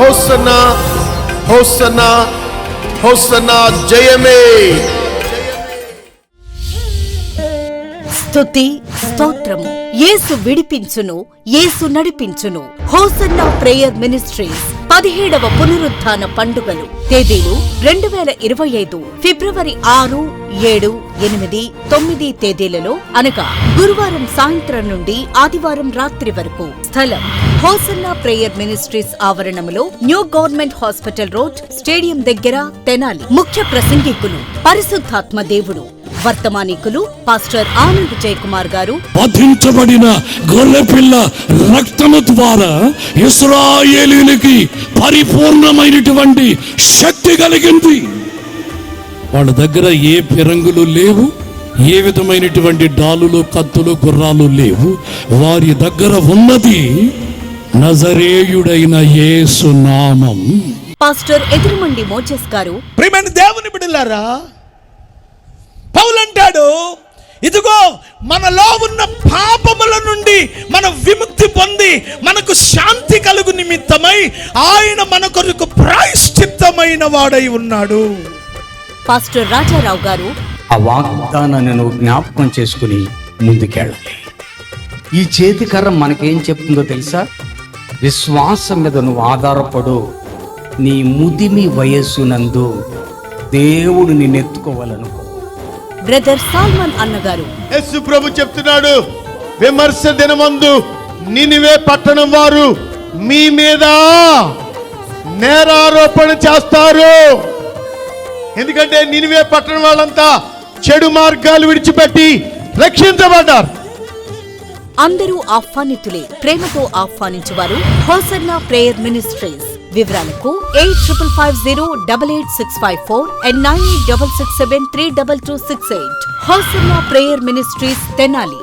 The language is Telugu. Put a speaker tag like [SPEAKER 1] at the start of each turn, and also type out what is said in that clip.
[SPEAKER 1] హోసనా హోసనా హోసనా జయమే.
[SPEAKER 2] స్తుతి స్తోత్రము. యేసు విడిపించును యేసు నడిపించును. Hosanna Prayer Ministries. పదిహేడవ పునరుత్థాన పండుగలు. తేదీలు రెండు వేల ఇరవై ఐదు ఫిబ్రవరి ఆరు ఏడు ఎనిమిది తొమ్మిది తేదీలలో అనగా గురువారం సాయంత్రం నుండి ఆదివారం రాత్రి వరకు స్థలం Hosanna Prayer Ministries ఆవరణములో new government hospital road stadium దగ్గర తెనాలి. ముఖ్య ప్రసంగికులు పరిశుద్ధాత్మ దేవుడు. వర్తమానికులు పాస్టర్ ఆనంద్ జయకుమార్ గారు.
[SPEAKER 3] వధించబడిన గొర్రెపిల్ల రక్తము ద్వారా ఇస్రాయేలీలకి పరిపూర్ణమైనటువంటి శక్తి కలిగింది. వాళ్ళ దగ్గర ఏ పిరంగులు లేవు ఏ విధమైనటువంటి డాలులు కత్తులు గుర్రాలు లేవు. వారి దగ్గర ఉన్నది నజరేయుడైన యేసు నామం.
[SPEAKER 2] పాస్టర్ ఎదురుమండి మోజెస్ గారు.
[SPEAKER 4] ప్రియమైన దేవుని బిడ్డలారా అంటాడు ఇదిగో మనలో ఉన్న పాపముల నుండి మన విముక్తి పొంది మనకు శాంతి కలుగు నిమిత్తమై ఆయన మన కొరకు ప్రాయశ్చిత్తమైన వాడై ఉన్నాడు.
[SPEAKER 2] పాస్టర్ రాజారావు గారు
[SPEAKER 5] ఆ వాగ్దానాన్ని నువ్వు జ్ఞాపకం చేసుకుని ముందుకెళ్ళాలి ఈ చేతి కర్ర మనకేం చెప్తుందో తెలుసా? విశ్వాసం మీద నువ్వు ఆధారపడు నీ ముదిమి వయస్సునందు దేవుడు నిన్నెత్తుకోవాలనుకో.
[SPEAKER 2] బ్రదర్ సాల్మన్ అన్నగారు.
[SPEAKER 1] యేసు ప్రభు చెప్తున్నాడు విమర్శ దినమందు నినివే పట్టణం వారు మీ మీద నేరారోపణ చేస్తారు. ఎందుకంటే నినివే పట్టణం వాళ్ళంతా చెడు మార్గాలు విడిచిపెట్టి రక్షించబడ్డారు.
[SPEAKER 2] అందరూ ఆహ్వానితులే ప్రేమతో ఆహ్వానించువారు హోసన్నా ప్రేయర్ మినిస్ట్రీస్. వివరాలకు eight triple five zero double eight six five four and nine eight double six seven three double two six eight. Hosanna Prayer Ministries Tenali.